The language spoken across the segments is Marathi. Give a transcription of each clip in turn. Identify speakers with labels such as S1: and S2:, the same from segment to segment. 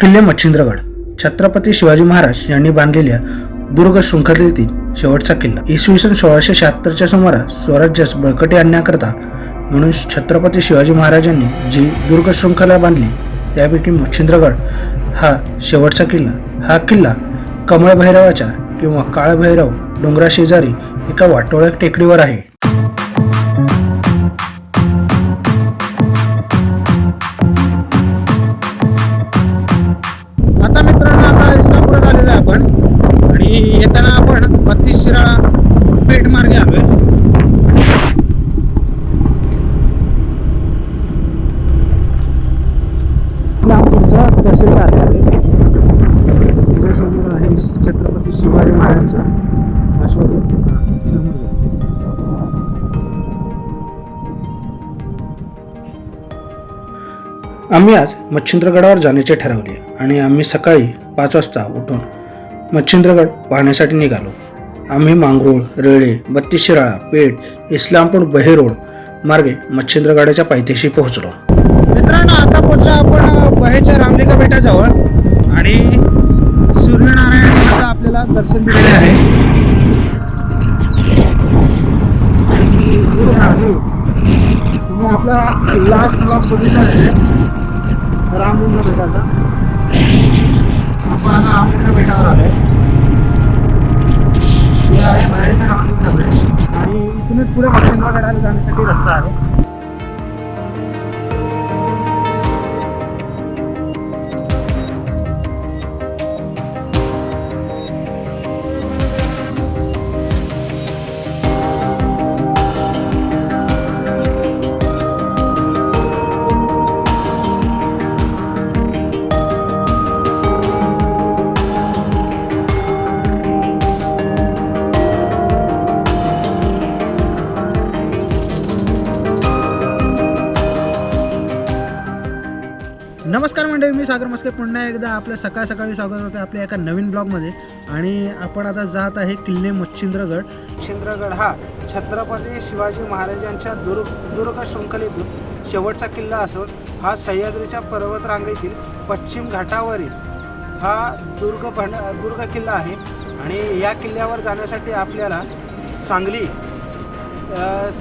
S1: किल्ले मच्छिंद्रगड. छत्रपती शिवाजी महाराज यांनी बांधलेल्या दुर्ग शृंखलेतील शेवटचा किल्ला. इसवी सन सोळाशे शहात्तरच्या सुमारास स्वराज्यास बळकटी आणण्याकरता म्हणून छत्रपती शिवाजी महाराजांनी जी दुर्ग शृंखला बांधली त्यापैकी मच्छिंद्रगड हा शेवटचा किल्ला. हा किल्ला कमळभैरवाच्या किंवा काळभैरव डोंगराशेजारी एका वाटोळ्या टेकडीवर आहे. बत्तीस शिराळा पेठ मार्गे आलोय. आहे छत्रपती शिवाजी महाराजांचा. आम्ही आज मच्छिंद्रगडावर जाण्याचे ठरवले आणि आम्ही सकाळी पाच वाजता उठून मच्छिंद्रगड पाहण्यासाठी निघालो. आम्ही मांगरूळ रेळे बत्तीस शिराळा पेठ इस्लामपूर बहेरोड मार्गे मच्छिंद्रगडाच्या पायथ्याशी पोहोचलो. मित्रांनो आता पोहोचलो आपण बहेच्या रामलिंगा बेटाजवळ. आणि सूर्यनारायण आपल्याला दर्शन दिलेले आहे. आपला लास्ट ब्लॉक बघितला आहे. रामलिंग बेटाचा. आपण आता रामलिंग बेटावर आलोय. इथूनच पुढे मच्छिंद्रगडाला जाण्यासाठी रस्ता आहे. सागर मस्के पुन्हा एकदा आपल्या सकाळ सकाळी स्वागत होतं आपल्या एका नवीन ब्लॉगमध्ये. आणि आपण आता जात आहे किल्ले मच्छिंद्रगड. मच्छिंद्रगड हा छत्रपती शिवाजी महाराजांच्या दुर्ग दुर्ग शृंखलेतून शेवटचा किल्ला असून हा सह्याद्रीच्या पर्वतरांगेतील पश्चिम घाटावरील हा दुर्ग भंड दुर्ग किल्ला आहे. आणि या किल्ल्यावर जाण्यासाठी आपल्याला सांगली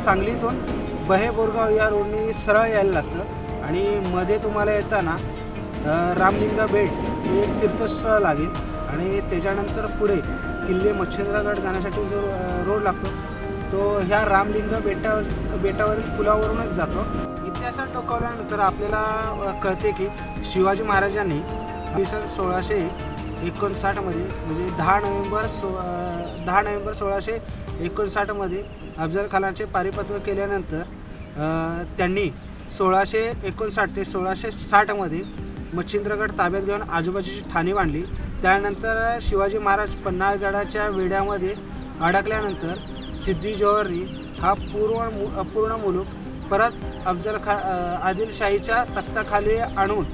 S1: सांगलीतून बहे बोरगाव या रोडनी सरळ यायला लागतं. आणि मध्ये तुम्हाला येताना रामलिंग बेट हे एक तीर्थस्थळ लागेल आणि त्याच्यानंतर पुढे किल्ले मच्छिंद्रगड जाण्यासाठी जो रोड लागतो तो ह्या रामलिंग बेटावर बेटावरील पुलावरूनच जातो. इतिहासात डोकावल्यानंतर आपल्याला कळते की शिवाजी महाराजांनी सन सोळाशे एकोणसाठमध्ये म्हणजे दहा नोव्हेंबर सो दहा नोव्हेंबर सोळाशे एकोणसाठमध्ये अफजल खानाचे पारिपत्व केल्यानंतर त्यांनी सोळाशे एकोणसाठ ते सोळाशे साठमध्ये मच्छिंद्रगड ताब्यात घेऊन आजूबाजूची ठाणे बांधली त्यानंतर शिवाजी महाराज पन्हाळगडाच्या वेढ्यामध्ये अडकल्यानंतर सिद्धी जोहरी हा पूर्ण मु पूर्ण मुलूक परत अफजल खा आदिलशाहीच्या तख्ताखाली आणून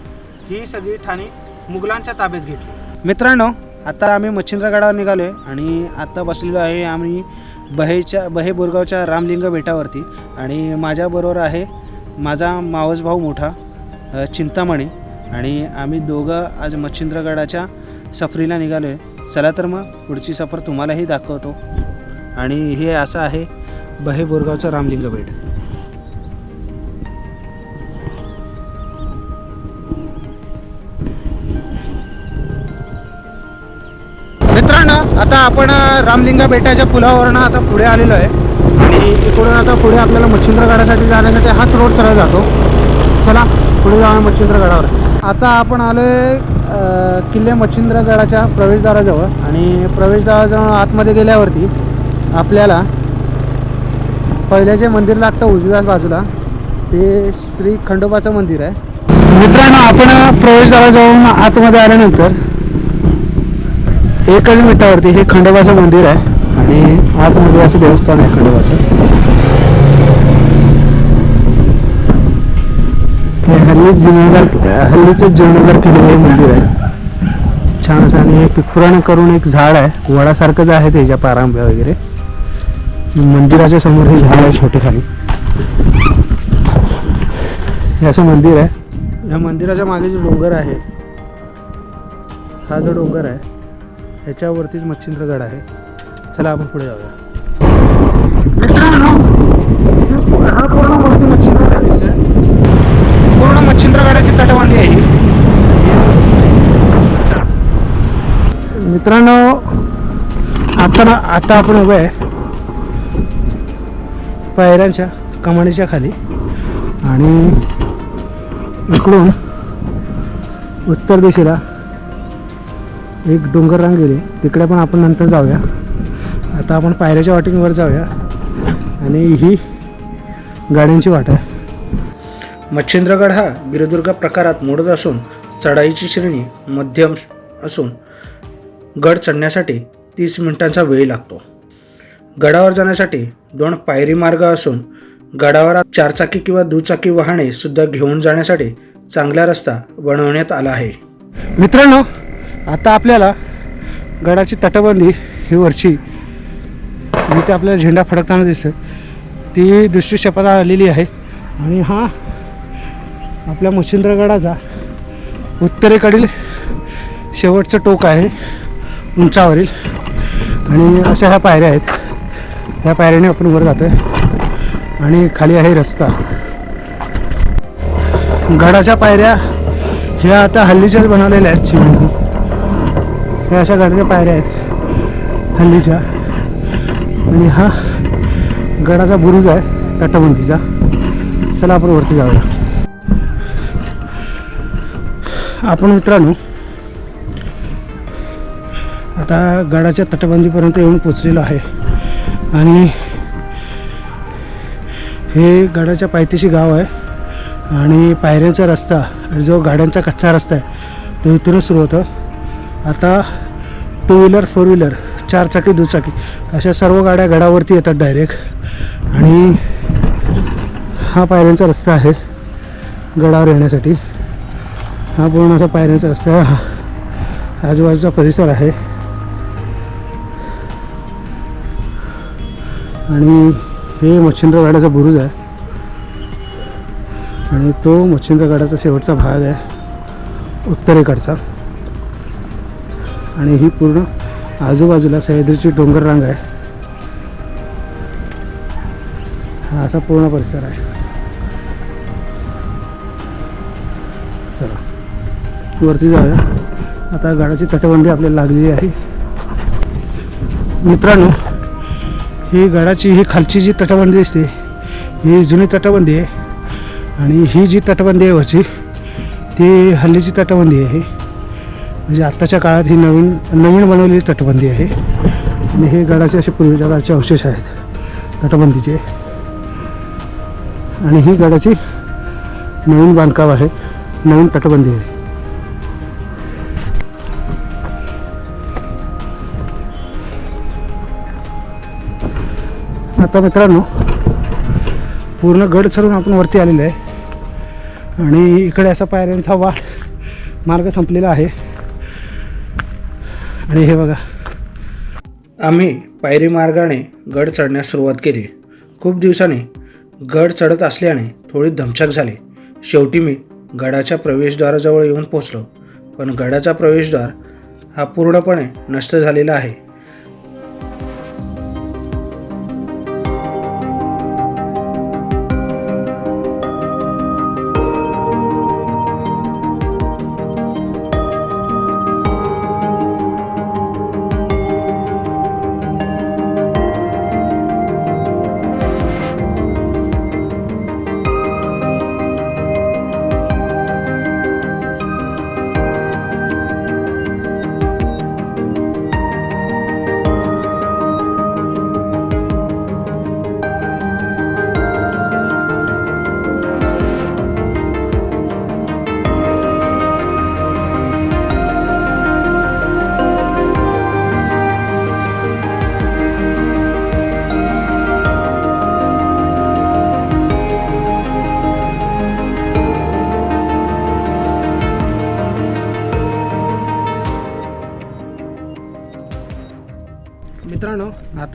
S1: ही सगळी ठाणे मुघलांच्या ताब्यात घेतली. मित्रांनो आता आम्ही मच्छिंद्रगडावर निघालो आहे आणि आता बसलेलो आहे आम्ही बहेच्या बहे बोरगावच्या रामलिंग बेटावरती. आणि माझ्याबरोबर आहे माझा मावस भाऊ मोठा चिंतामणी. आणि आम्ही दोघं आज मच्छिंद्रगडाच्या सफरीला निघालो आहे चला तर मग पुढची सफर तुम्हालाही दाखवतो. आणि हे असं आहे बहे बोरगावचं रामलिंग बेट. मित्रांनो आता आपण रामलिंगा बेटाच्या पुलावरनं आता पुढे आलेलो आहे. आणि इकडून आता पुढे आपल्याला मच्छिंद्रगडासाठी जाण्यासाठी हाच रोड सरळ जातो. चला पुढे जाऊया मच्छिंद्रगडावर. आता आपण आलो आहे किल्ले मच्छिंद्रगडाच्या प्रवेशद्वाराजवळ आणि प्रवेशद्वाराजवळ आतमध्ये गेल्यावरती आपल्याला पहिले जे मंदिर लागतं उजव्या बाजूला ते श्री खंडोबाचं मंदिर आहे. मित्रांनो आपण प्रवेशद्वाराजवळून आतमध्ये आल्यानंतर एकच मिनिटावरती हे खंडोबाचं मंदिर आहे आणि आतमध्ये असं देवस्थान आहे खंडोबाचं. हे हल्लीच जीर्णोद्धार हल्लीचं जीर्णोद्धार केलेलं मंदिर आहे. छान असं आणि एक पिंपरण करून एक झाड आहे. वडासारखंच आहे त्याच्या पारंब्या वगैरे. मंदिराच्या समोर हे झाड आहे छोटे खाली. हे असं मंदिर आहे. या मंदिराच्या मागे जे डोंगर आहे हा जो डोंगर आहे ह्याच्यावरतीच मच्छिंद्रगड आहे. चला आपण पुढे जाऊया मित्रांनो हा पूर्ण वरती मच्छिंद्रगड दिसतोय पूर्ण तटबंदी आहे ही. मित्रांनो आता ना आता आपण उभे आहे. पायऱ्यांच्या कमानीच्या खाली. आणि इकडून उत्तर दिशेला एक डोंगर रांग गेली. तिकडे पण आपण नंतर जाऊया. आता आपण पायऱ्याच्या वाटेवर जाऊया. आणि ही गाड्यांची वाट आहे. मच्छिंद्रगड हा गिरिदुर्ग प्रकारात मोडत असून चढाईची श्रेणी मध्यम असून गड चढण्यासाठी तीस मिनिटांचा वेळ लागतो. गडावर जाण्यासाठी दोन पायरी मार्ग असून गडावर चारचाकी किंवा दुचाकी वाहने सुद्धा घेऊन जाण्यासाठी चांगला रस्ता बनवण्यात आला आहे. मित्रांनो आता आपल्याला गडाची तटबंदी ही वरची जिथे आपल्याला झेंडा फडकताना दिसत ती दुसरी शपथा आलेली आहे. आणि हा आपल्या मच्छिंद्रगडाचा उत्तरेकडील शेवटचं टोक आहे उंचावरील. आणि अशा ह्या पायऱ्या आहेत. ह्या पायऱ्याने आपण वर जातो आहे आणि खाली आहे रस्ता. गडाच्या पायऱ्या ह्या आता हल्लीच्याच बनवलेल्या आहेत चिमणी ह्या अशा गडाच्या पायऱ्या आहेत. हल्लीच्या. आणि हा गडाचा बुरुज आहे तटबंदीचा. चला आपण वरती जाऊया. आपण मित्रांनो आता गडाच्या तटबंदीपर्यंत येऊन पोचलेलो आहे. आणि हे गडाच्या पायथ्याशी गाव आहे. आणि पायऱ्यांचा रस्ता जो गाड्यांचा कच्चा रस्ता आहे तो इथूनच सुरू होतं. आता टू व्हीलर फोर व्हीलर चारचाकी दुचाकी अशा सर्व गाड्या गडावरती येतात डायरेक्ट आणि हा पायऱ्यांचा रस्ता आहे गडावर येण्यासाठी. हा पूर्ण असा पायऱ्यांचा रस्ता आहे. आजूबाजूचा परिसर आहे. आणि हे मच्छिंद्रगडाचा बुरुज आहे. आणि तो मच्छिंद्रगडाचा शेवटचा भाग आहे. उत्तरेकडचा. आणि ही पूर्ण आजूबाजूला सह्याद्रीची डोंगर रांग आहे. हा असा पूर्ण परिसर आहे. वरती जाऊया. आता गाडाची तटबंदी आपल्याला लागलेली आहे. मित्रांनो ही गडाची ही खालची जी तटबंदी दिसते ही जुनी तटबंदी आहे. आणि ही जी तटबंदी आहे वरची ती हल्लीची तटबंदी आहे. म्हणजे आत्ताच्या काळात ही नवीन नवीन बनवलेली तटबंदी आहे. आणि हे गडाचे असे पूर्वीच्या काळचे अवशेष आहेत तटबंदीचे. आणि ही गडाची नवीन बांधकाम आहे नवीन तटबंदी आहे. आता मित्रांनो पूर्ण गड चढून आपण वरती आलेलो आहे. आणि इकडे असा पायऱ्यांचा वाट मार्ग संपलेला आहे. आणि हे बघा. आम्ही पायरी मार्गाने गड चढण्यास सुरुवात केली. खूप दिवसांनी गड चढत असल्याने थोडी धमछाक झाली. शेवटी मी गडाच्या प्रवेशद्वाराजवळ येऊन पोचलो पण गडाचा प्रवेशद्वार हा पूर्णपणे नष्ट झालेला आहे.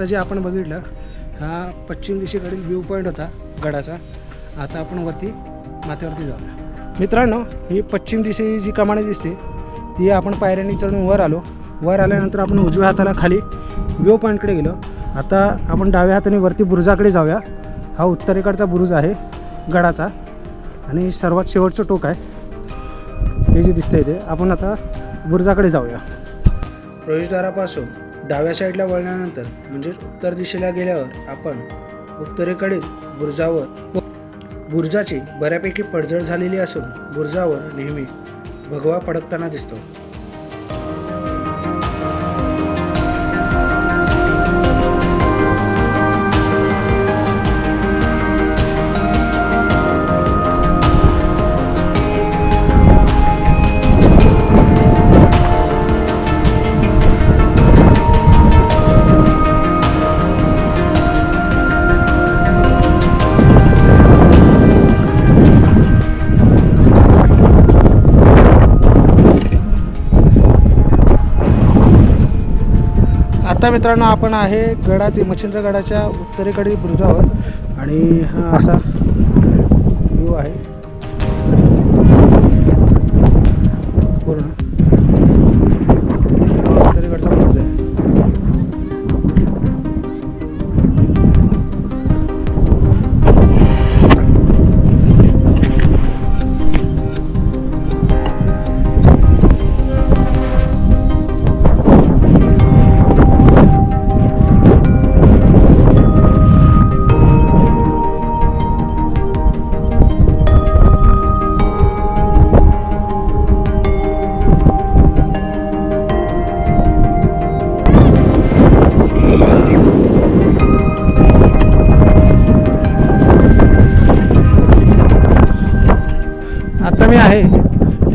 S1: जे आपण बघितलं हा पश्चिम दिशेकडील व्ह्यू पॉईंट होता गडाचा. आता आपण वरती माथ्यावरती जाऊया. मित्रांनो ही पश्चिम दिशे जी कमाणी दिसते ती आपण पायऱ्यांनी चढून वर आलो. वर आल्यानंतर आपण उजव्या हाताला खाली व्ह्यू पॉईंटकडे गेलो. आता आपण डाव्या हाताने वरती बुरुजाकडे जाऊया. हा उत्तरेकडचा बुरुज आहे गडाचा आणि सर्वात शेवटचं टोक आहे. हे जे दिसतंय ते आपण आता बुरुजाकडे जाऊया. प्रवेशद्वारापासून डाव्या साईडला वळल्यानंतर म्हणजे उत्तर दिशेला गेल्यावर आपण उत्तरेकडील बुर्जावर हो- बुर्जाची बऱ्यापैकी पडझड झालेली असून बुर्जावर नेहमी भगवा पडकताना दिसतो. आता मित्रांनो आपण आहे गडातील मच्छिंद्रगडाच्या उत्तरेकडील बुरुजावर. आणि हा असा व्ह्यू आहे.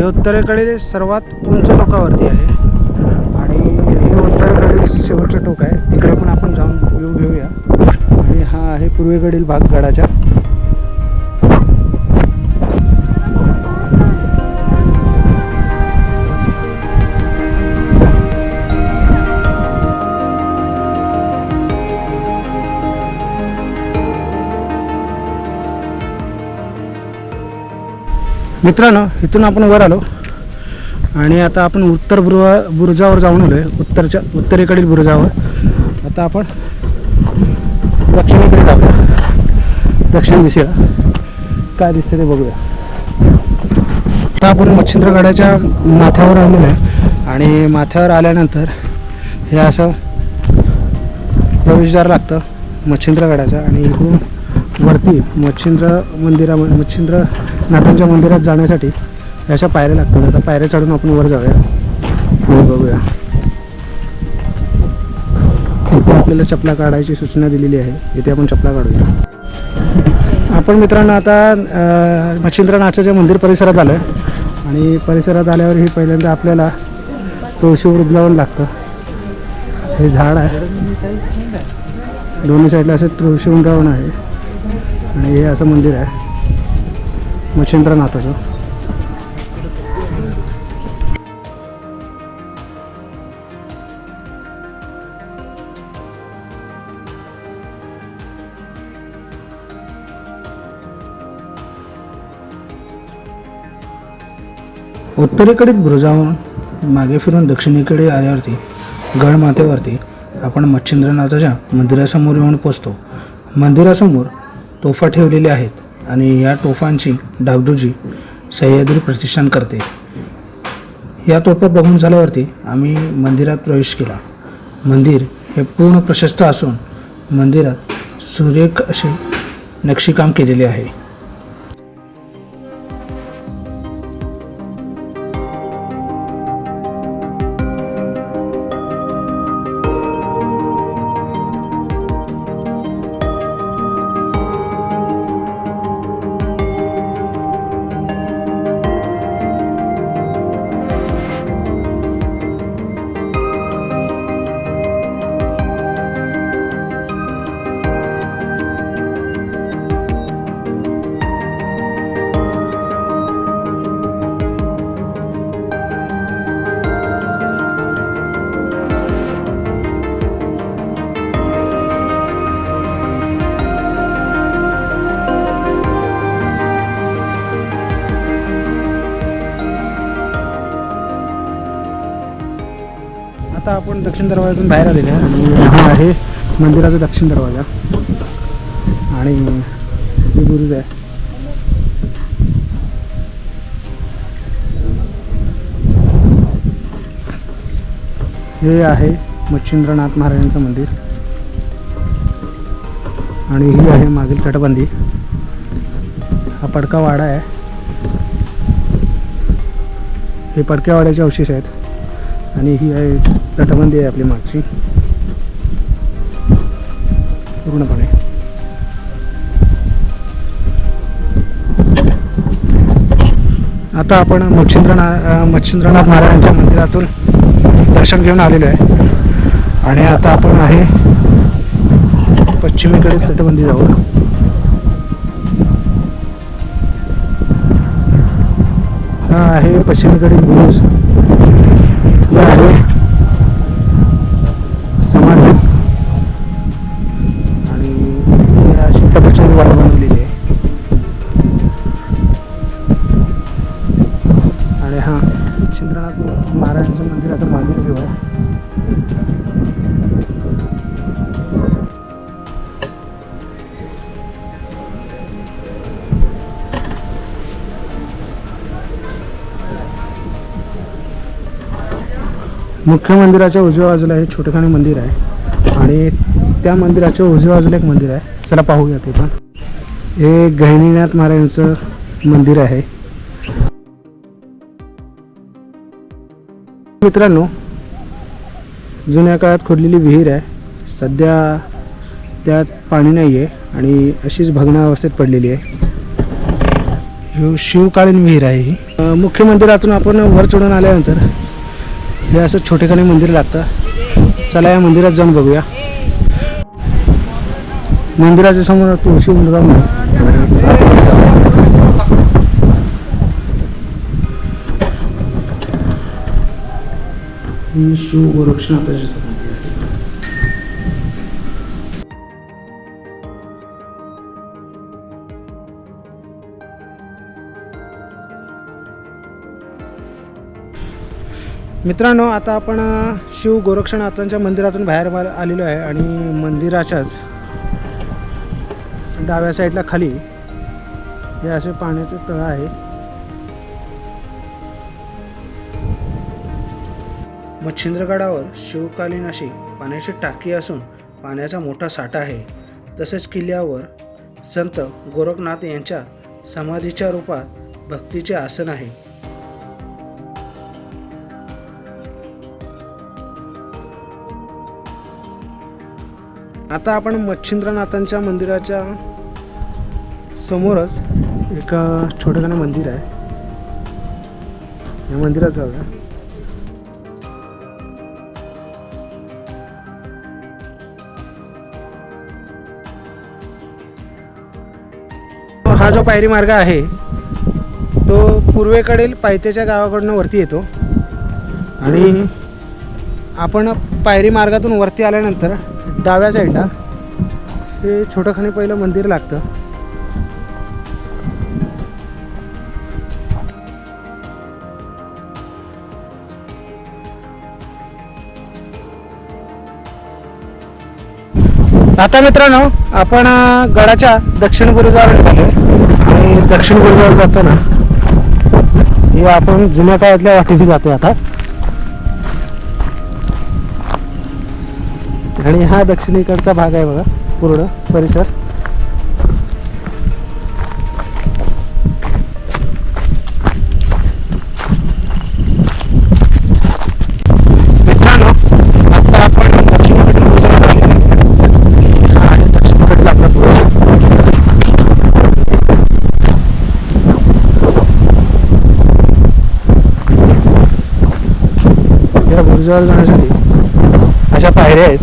S1: ते उत्तरेकडे सर्वात उंच टोकावरती आहे. आणि हे उत्तरेकडील शेवटचं टोक आहे. तिकडे पण आपण जाऊन व्ह्यू घेऊया. आणि हा आहे पूर्वेकडील भाग गडाच्या मित्रांनो इथून आपण वर आलो. आणि आता आपण उत्तर बुरुवा बुरुजावर जाऊन आलो आहे उत्तरच्या उत्तरेकडील बुरुजावर. आता आपण दक्षिणेकडे जाऊया. दक्षिण दिशेला. काय दिसतं ते बघूया. आता आपण मच्छिंद्रगडाच्या माथ्यावर आलेलो आहे. आणि माथ्यावर आल्यानंतर हे असं प्रवेशद्वार लागतं मच्छिंद्रगडाचं. आणि इकडून वरती मच्छिंद्र मंदिरा मच्छिंद्र नाथांच्या मंदिरात जाण्यासाठी अशा पायऱ्या लागतात आता पायऱ्या चढून आपण वर जाऊया. बघूया. इथे आपल्याला चपला काढायची सूचना दिलेली आहे. इथे आपण चपला काढूया. आपण मित्रांनो आता मच्छिंद्रनाथाच्या मंदिर परिसरात आलो आहे आणि परिसरात आल्यावर ही पहिल्यांदा आपल्याला तुळशी वृंदावन लागतं. हे झाड आहे. दोन्ही साईडला असं तुळशी वृंदावन आहे. आणि हे असं मंदिर आहे. मच्छिंद्रनाथाचं. उत्तरेकडील बुरुजावरून मागे फिरून दक्षिणेकडे आल्यावरती गडमाथेवरती आपण मच्छिंद्रनाथाच्या मंदिरासमोर येऊन पोचतो. मंदिरासमोर तोफा ठेवलेल्या आहेत. आणि या तोफांची डागडुजी सह्याद्री प्रतिष्ठान करते. या तोफा बघून झाल्यावरती आम्ही मंदिरात प्रवेश केला. मंदिर हे पूर्ण प्रशस्त असून मंदिरात सुरेख असे नक्षीकाम केलेले आहे. आपण दक्षिण दरवाजातून बाहेर आलेले आहे आणि हा आहे मंदिराचा दक्षिण दरवाजा. आणि हे गुरुज आहे. हे आहे मच्छिंद्रनाथ महाराजांचं मंदिर. आणि ही आहे मागील तटबंदी. हा पडका वाडा आहे. हे पडक्या वाड्याचे अवशेष आहेत. आणि ही आहे तटबंदी आहे आपली मागची. पूर्णपणे. आता आपण मच्छिंद्रनाथ मच्छिंद्रनाथ महाराजांच्या मंदिरातून दर्शन घेऊन आलेलो आहे. आणि आता आपण आहे पश्चिमेकडील तटबंदी जाऊ हा आहे पश्चिमेकडील बुरुज आहे मुख्य मंदिराच्या उजव्या बाजूला हे छोटेखाने मंदिर आहे. आणि त्या मंदिराच्या उजव्या बाजूला एक मंदिर आहे. चला पाहूया ते पण. हे गहिनीनाथ महाराजांचं मंदिर आहे. मित्रांनो जुन्या काळात खोदलेली विहीर आहे. सध्या त्यात पाणी नाही आहे आणि अशीच भग्नावस्थेत पडलेली आहे. शिवकालीन विहीर आहे ही. मुख्य मंदिरातून आपण वर चढून आल्यानंतर हे असं छोटेखानी मंदिर लागतं. चला या मंदिरात जाऊन बघूया. मंदिराच्या समोर तुळशी वृंदावन शिव मित्रांनो आता आपण शिव गोरक्षनाथांच्या मंदिरातून बाहेर आलेलो आहे आणि मंदिराच्याच डाव्या साईडला खाली हे असे पाण्याचे तळ आहे. मच्छिंद्रगडावर शिवकालीन अशी पाण्याची टाकी असून पाण्याचा मोठा साठा आहे. तसेच किल्ल्यावर संत गोरखनाथ यांच्या समाधीच्या रूपात भक्तीचे आसन आहे. आता आपण मच्छिंद्रनाथांच्या मंदिराच्या समोरच एक अ, छोटंखानं मंदिर आहे. या मंदिरात जाऊया. हा जो पायरी मार्ग आहे तो पूर्वेकडील पायथ्याच्या गावाकडनं वरती येतो. आणि आपण पायरी मार्गातून वरती आल्यानंतर डाव्या साईडला हे छोटंखानी पहिलं मंदिर लागतं. आता मित्रांनो आपण गडाच्या दक्षिण गुरुजावर निघालो आणि दक्षिण गुरुजावर जाताना हे आपण जुन्या काळातल्या वाटेने जातो आता. आणि हा दक्षिणेकडचा भाग आहे बघा पूर्ण परिसर. जाण्यासाठी अशा पायऱ्या आहेत.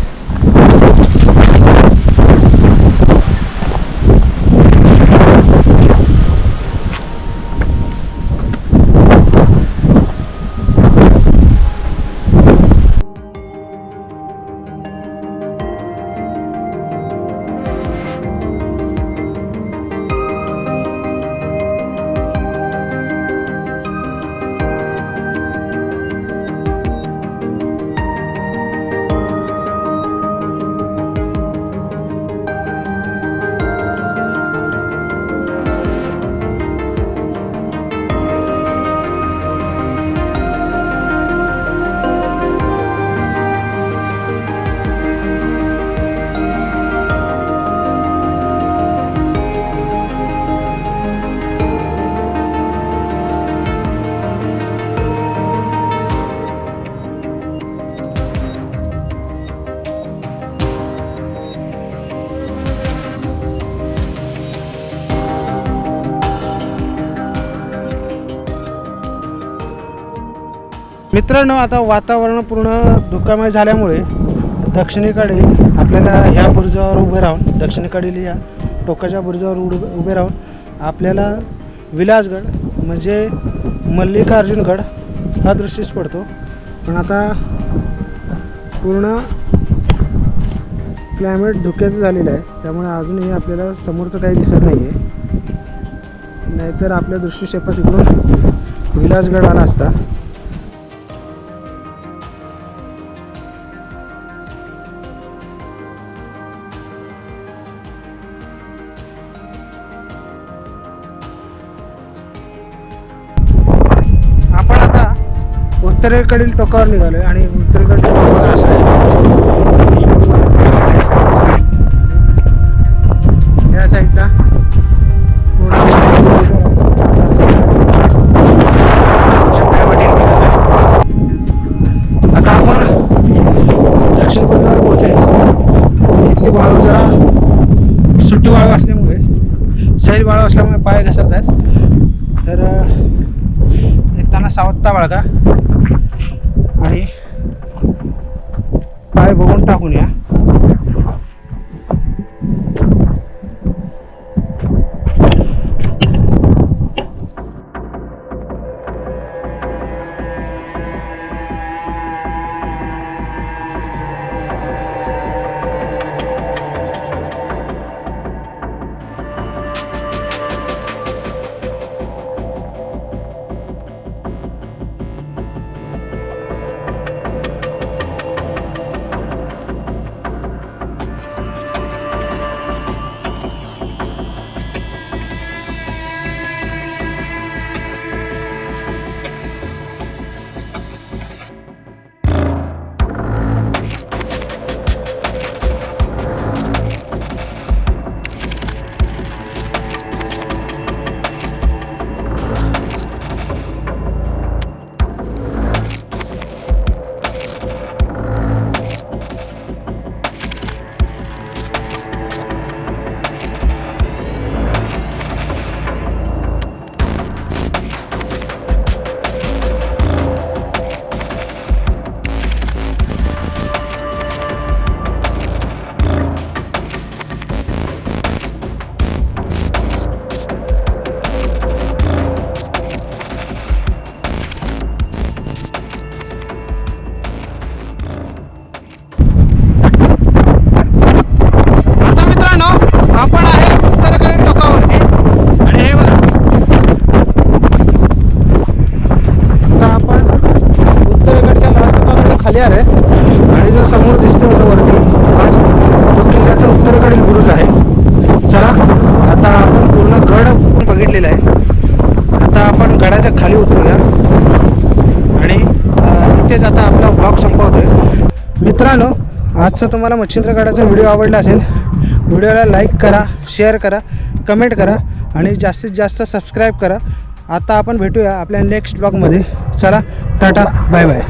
S1: मित्रांनो आता वातावरण पूर्ण धुकामय झाल्यामुळे दक्षिणेकडे आपल्याला ह्या बुरुजावर उभे राहून दक्षिणेकडील या टोकाच्या बुरुजावर उड उभे राहून आपल्याला विलासगड म्हणजे मल्लिकार्जुनगड हा दृश्यच पडतो. पण आता पूर्ण क्लायमेट धुक्याचं झालेलं आहे. त्यामुळे अजूनही आपल्याला समोरचं काही दिसत नाही आहे नाहीतर आपल्या दृश्यक्षेपात इकडून विलासगड आला असता. उत्तरेकडील टोकावर निघालोय आणि उत्तरेकडील टोकाकडे आहे. आणि जो समोर दिसतो होतो वरती आज तो किल्ल्याचा उत्तरेकडील बुरुज आहे. चला आता आपण पूर्ण गड बघितलेला आहे. आता आपण गडाच्या खाली उतरूया. आणि इथेच आता आपला ब्लॉग संपवतोय. मित्रांनो आजचा तुम्हाला मच्छिंद्रगडाचा व्हिडिओ आवडला असेल व्हिडिओला लाईक करा शेअर करा कमेंट करा आणि जास्तीत जास्त सबस्क्राईब करा. आता आपण भेटूया आपल्या नेक्स्ट ब्लॉगमध्ये चला टाटा बाय बाय